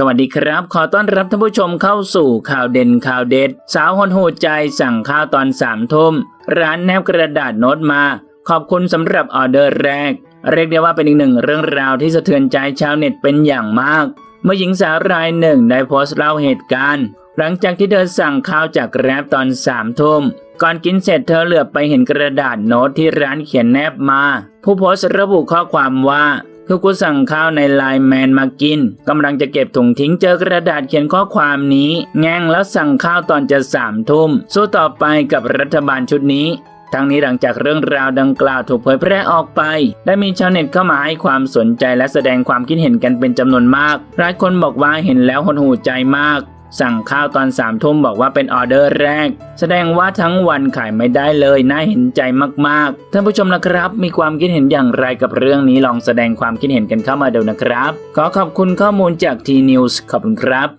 สวัสดีครับ ขอต้อนรับท่านผู้ชมเข้าสู่ข่าวเด่นข่าวเด็ด สาวหดหูใจสั่งข้าวตอนสามทุ่มร้านแนบกระดาษโน้ตมา ขอบคุณสำหรับออเดอร์แรก เรียกได้ว่าเป็นอีกหนึ่งเรื่องราวที่สะเทือนใจชาวเน็ตเป็นอย่างมาก เมื่อหญิงสาวรายหนึ่งได้โพสต์เล่าเหตุการณ์ หลังจากที่เธอสั่งข้าวจากแร็บตอนสามทุ่มก่อนกินเสร็จเธอเหลือบไปเห็นกระดาษโน้ตที่ร้านเขียนแนบมา ผู้โพสต์ระบุข้อความว่า คือกูสั่งข้าวในไลน์แมนมากินกำลังจะเก็บถุงทิ้งเจอกระดาษเขียนข้อความนี้แง่งแล้วสั่งข้าวตอนจะสามทุ่มสู้ต่อไปกับรัฐบาลชุดนี้ทั้งนี้หลังจากเรื่องราวดังกล่าวถูกเผยแพร่ออกไป ได้มีชาวเน็ตเข้ามาให้ความสนใจและแสดงความคิดเห็นกันเป็นจำนวนมาก หลายคนบอกว่าเห็นแล้วหดหูใจมาก สั่งข้าวตอนสามทุ่มบอกว่าเป็นออเดอร์แรก แสดงว่าทั้งวันขายไม่ได้เลยน่าเห็นใจมากๆ ท่านผู้ชมนะครับ มีความคิดเห็นอย่างไรกับเรื่องนี้ลองแสดงความคิดเห็นกันเข้ามาเดี๋ยวนะครับ ขอขอบคุณข้อมูลจากทีนิวส์ขอบคุณครับ